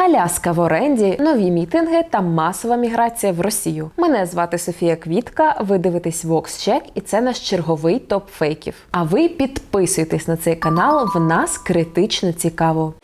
Аляска в оренді, нові мітинги та масова міграція в Росію. Мене звати Софія Квітка. Ви дивитесь VoxCheck і це наш черговий топ фейків. А ви підписуйтесь на цей канал. В нас критично цікаво.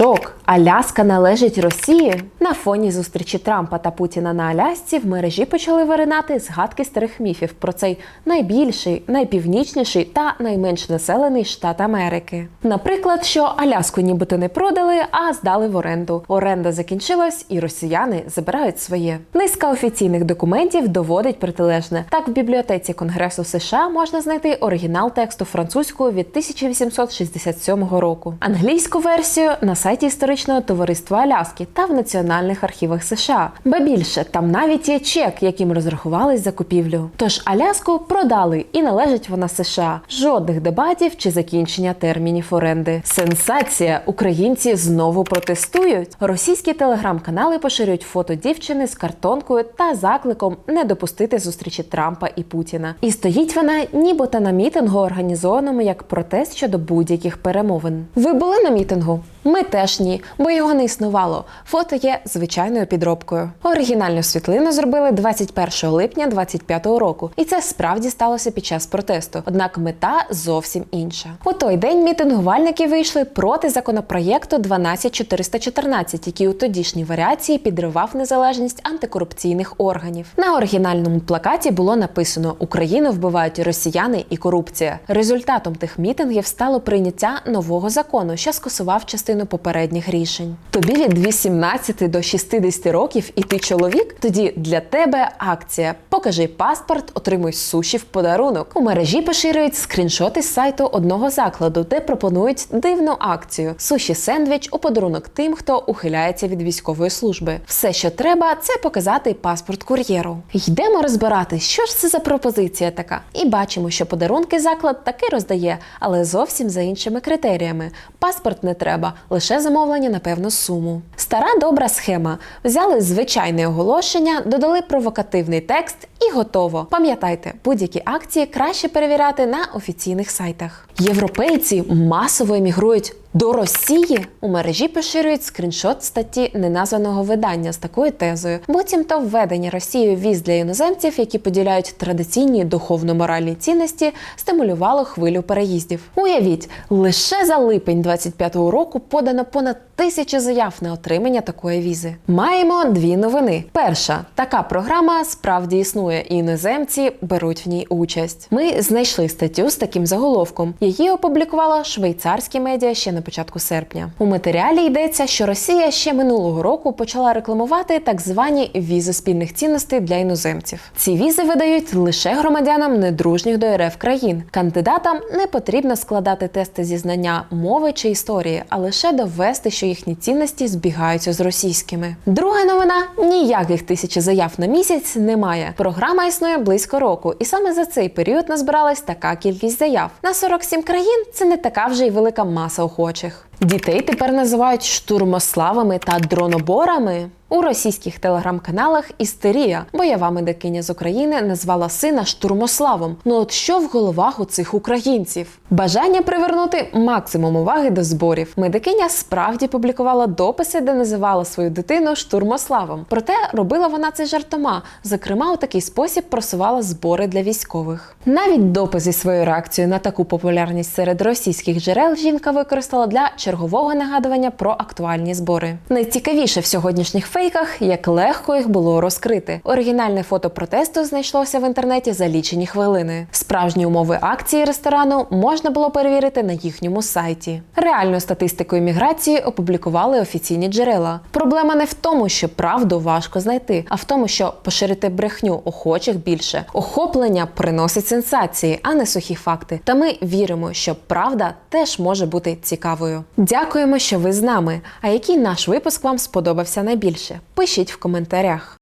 Шок! Аляска належить Росії. На фоні зустрічі Трампа та Путіна на Алясці в мережі почали виринати згадки старих міфів про цей найбільший, найпівнічніший та найменш населений штат Америки. Наприклад, що Аляску нібито не продали, а здали в оренду. Оренда закінчилась, і росіяни забирають своє. Низка офіційних документів доводить протилежне. Так, в бібліотеці Конгресу США можна знайти оригінал тексту французькою від 1867 року, англійську версію на сайті історичного товариства Аляски та в національних архівах США. Ба більше там навіть є чек, яким розрахувались за купівлю. Тож Аляску продали і належить вона США. Жодних дебатів чи закінчення термінів оренди. Сенсація! Українці знову протестують. Російські телеграм-канали поширюють фото дівчини з картонкою та закликом не допустити зустрічі Трампа і Путіна. І стоїть вона нібито на мітингу, організованому як протест щодо будь-яких перемовин. Ви були на мітингу? Ми теж ні, бо його не існувало. Фото є звичайною підробкою. Оригінальну світлину зробили 21 липня 25-го року, і це справді сталося під час протесту. Однак мета зовсім інша. У той день мітингувальники вийшли проти законопроєкту 12414, який у тодішній варіації підривав незалежність антикорупційних органів. На оригінальному плакаті було написано: Україну вбивають росіяни і корупція. Результатом тих мітингів стало прийняття нового закону, що скасував частину попередніх рішень. Тобі від 18 до 60 років і ти чоловік? Тоді для тебе акція. Покажи паспорт, отримуй суші в подарунок. У мережі поширюють скріншоти з сайту одного закладу, де пропонують дивну акцію: суші сендвіч у подарунок тим, хто ухиляється від військової служби. Все, що треба, це показати паспорт кур'єру. Йдемо розбирати, що ж це за пропозиція така. І бачимо, що подарунки заклад таки роздає, але зовсім за іншими критеріями. Паспорт не треба, лише замовлення на певну суму. Стара добра схема. Взяли звичайне оголошення, додали провокативний текст і готово. Пам'ятайте, будь-які акції краще перевіряти на офіційних сайтах. Європейці масово емігрують до Росії у мережі поширюють скріншот статті неназваного видання з такою тезою. Буцімто введення Росією віз для іноземців, які поділяють традиційні духовно-моральні цінності, стимулювало хвилю переїздів. Уявіть, лише за липень 25-го року подано понад тисячу заяв на отримання такої візи. Маємо дві новини. Перша така програма справді існує, і іноземці беруть в ній участь. Ми знайшли статтю з таким заголовком. Її опублікувало швейцарські медіа ще на початку серпня. У матеріалі йдеться, що Росія ще минулого року почала рекламувати так звані візи спільних цінностей для іноземців. Ці візи видають лише громадянам недружніх до РФ країн. Кандидатам не потрібно складати тести зі знання мови чи історії, а лише довести, що їхні цінності збігаються з російськими. Друга новина: ніяких тисячі заяв на місяць немає. Програма існує близько року, і саме за цей період назбиралась така кількість заяв. На 47 країн це не така вже й велика маса охочих. Дітей тепер називають штурмославами та дроноборами. У російських телеграм-каналах істерія. Бойова медикиня з України назвала сина штурмославом. Ну от що в головах у цих українців? Бажання привернути максимум уваги до зборів. Медикиня справді публікувала дописи, де називала свою дитину штурмославом. Проте робила вона це жартома. Зокрема, у такий спосіб просувала збори для військових. Навіть допис зі своєю реакцією на таку популярність серед російських джерел жінка використала для чергового нагадування про актуальні збори. Найцікавіше в сьогоднішніх фейках, як легко їх було розкрити. Оригінальне фото протесту знайшлося в інтернеті за лічені хвилини. Справжні умови акції ресторану можна було перевірити на їхньому сайті. Реальну статистику імміграції опублікували офіційні джерела. Проблема не в тому, що правду важко знайти, а в тому, що поширити брехню охочих більше. Охоплення приносить сенсації, а не сухі факти. Та ми віримо, що правда теж може бути цікавою. Дякуємо, що ви з нами. А який наш випуск вам сподобався найбільше? Пишіть в коментарях.